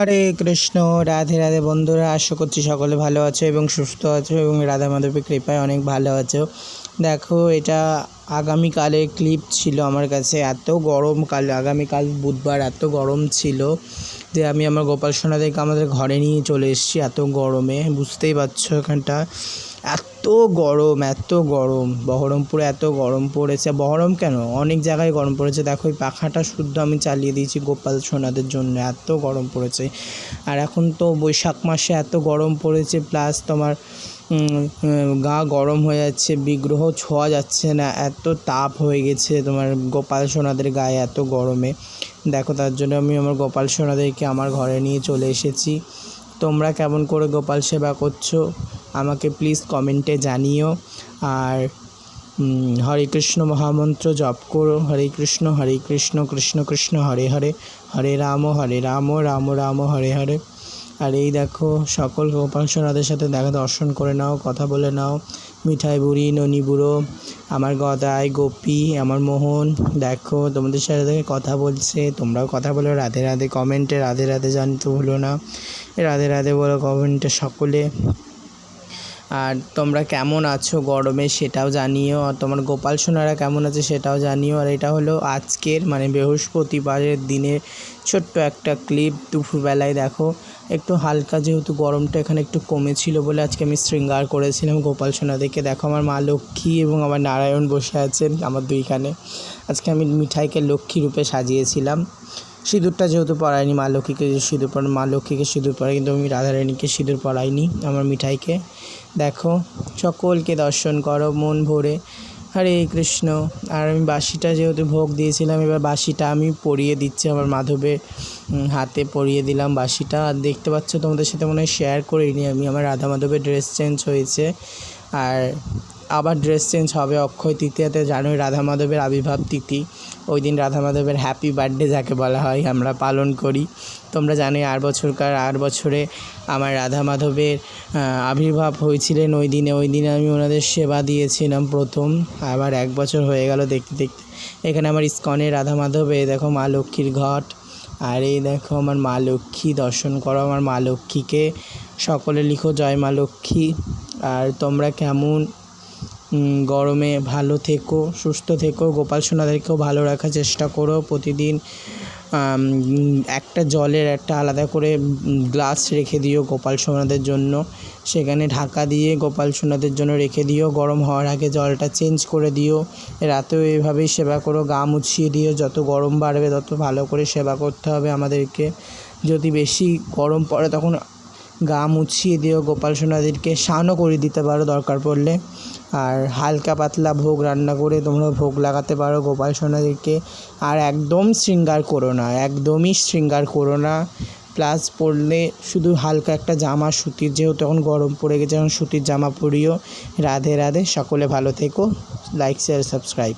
হরে কৃষ্ণ, রাধে রাধে বন্ধুরা, আশা করছি সকলে ভালো আছো এবং সুস্থ আছো এবং রাধা মাধবের কৃপায় অনেক ভালো আছো। দেখো, এটা আগামীকালের ক্লিপ ছিল আমার কাছে। এত গরমকাল আগামীকাল বুধবার এত গরম ছিল যে আমি আমার গোপাল সোনাদেরকে আমাদের ঘরে নিয়ে চলে এসেছি এত গরমে, বুঝতেই পারছ এখানটা? এত গরম এত গরম। বহরমপুরে এত গরম পড়েছে। বহরম কেন? অনেক জায়গায় গরম পড়েছে। দেখো, এই পাখাটা শুদ্ধ আমি চালিয়ে দিয়েছি গোপাল সোনাদের জন্য। এত গরম পড়েছে। আর এখন তো বৈশাখ মাসে এত গরম পড়েছে প্লাস তোমার গা গরম হয়ে যাচ্ছে, বিগ্রহ ছোঁয়া যাচ্ছে না। এত তাপ হয়ে গেছে তোমার গোপাল সোনাদের গায়ে এত গরমে। দেখো তার জন্য আমি আমার গোপাল সোনাদেরকে আমার ঘরে নিয়ে চলে এসেছি। তোমরা কেমন করে গোপাল সেবা করছ আমাকে প্লিজ কমেন্টে জানিও। আর হরে কৃষ্ণ মহামন্ত্র জপ করো। হরে কৃষ্ণ হরে কৃষ্ণ কৃষ্ণ কৃষ্ণ, হরে হরে। হরে রাম হরে রাম রাম রাম, হরে হরে। আর এই দেখো, সকল গোপাল সোনাদের সাথে দেখা দর্শন করে নাও, কথা বলে নাও। মিঠাই বুড়ি, ননি বুড়ো, আমার গদাই, গোপী, আমার মোহন, দেখো তোমাদের সাথে দেখে কথা বলছে। তোমরাও কথা বলো, রাধে রাধে কমেন্টে রাধে রাধে জানতে ভুলো না। রাধে রাধে বলো কমেন্টে সকলে। আর তোমরা কেমন আছো গরমে সেটাও জানিও, আর তোমার গোপাল সোনারা কেমন আছে সেটাও জানিও। আর এটা হলো আজকের মানে বৃহস্পতিবারের দিনের ছোট্ট একটা ক্লিপ দুপুরবেলায় দেখো। একটু হালকা যেহেতু গরমটা এখানে একটু কমেছিল বলে আজকে আমি শৃঙ্গার করেছিলাম গোপাল সোনা দেখে দেখো আমার মা লক্ষ্মী এবং আমার নারায়ণ বসে আছেন আমার দুইখানে। আজকে আমি মিঠাইকে লক্ষ্মী রূপে সাজিয়েছিলাম। সিঁদুরটা যেহেতু পরাইনি, মা লক্ষ্মীকে সিঁদুর পর, মা লক্ষ্মীকে সিঁদুর পরাই, কিন্তু আমি রাধারানীকে সিঁদুর পরাইনি, আমার মিঠাইকে। দেখো, সকলকে দর্শন করো, মন ভরে। হরে কৃষ্ণ। আর আমি বাসিটা যেহেতু ভোগ দিয়েছিলাম, এবার বাসিটা আমি পরিয়ে দিচ্ছি আমার মাধবের হাতে পরিয়ে দিলাম বাসিটা আর দেখতে পাচ্ছ, তোমাদের সাথে মনে হয় শেয়ার করিনি আমি, আমার রাধা মাধবের ড্রেস চেঞ্জ হয়েছে। আর আবার ড্রেস চেঞ্জ হবে। অক্ষয় তৃতীয়াতে জানোই রাধা মাধবের আবির্ভাব তিথি। ওই দিন রাধা মাধবের হ্যাপি বার্থডে যাকে বলা হয়, আমরা পালন করি। তোমরা জানোই আর বছরকার আর বছরে আমার রাধা মাধবের আবির্ভাব হয়েছিলেন ওই দিনে ওই দিনে আমি ওনাদের সেবা দিয়েছিলাম প্রথম। আবার এক বছর হয়ে গেল দেখতে দেখতে। এখানে আমার ইস্কনে রাধা মাধব এই দেখো মা লক্ষ্মীর ঘট। আর এই দেখো আমার মা লক্ষ্মী, দর্শন করো আমার মা লক্ষ্মীকে। সকলে লিখো জয় মা লক্ষ্মী। আর তোমরা কেমন গরমে ভালো থেকো, সুস্থ থেকো, গোপাল সোনাদেরকেও ভালো রাখার চেষ্টা করো প্রতিদিন। একটা জলের একটা আলাদা করে গ্লাস রেখে দিও গোপাল সোনাদের জন্য। সেখানে ঢাকা দিয়ে গোপাল সোনাদের জন্য রেখে দিও। গরম হওয়ার আগে জলটা চেঞ্জ করে দিও। রাতেও এইভাবেই সেবা করো, গা মুছিয়ে দিও। যত গরম বাড়বে, তত ভালো করে সেবা করতে হবে আমাদেরকে। যদি বেশি গরম পড়ে, তখন গা মুছিয়ে দিও। গোপাল সোনাদেরকে স্নানও করে দিতে পারো দরকার পড়লে। আর হালকা পাতলা ভোগ রান্না করে তোমরা ভোগ লাগাতে পারো গোপাল সোনাদেরকে। আর একদম শৃঙ্গার করো না, একদমই শৃঙ্গার করো না। প্লাস পরলে শুধু হালকা একটা জামা, সুতির যেহেতু এখন গরম পড়ে গেছে, এখন সুতির জামা পরিও। রাধে রাধে, সকলে ভালো থেকো। Like share subscribe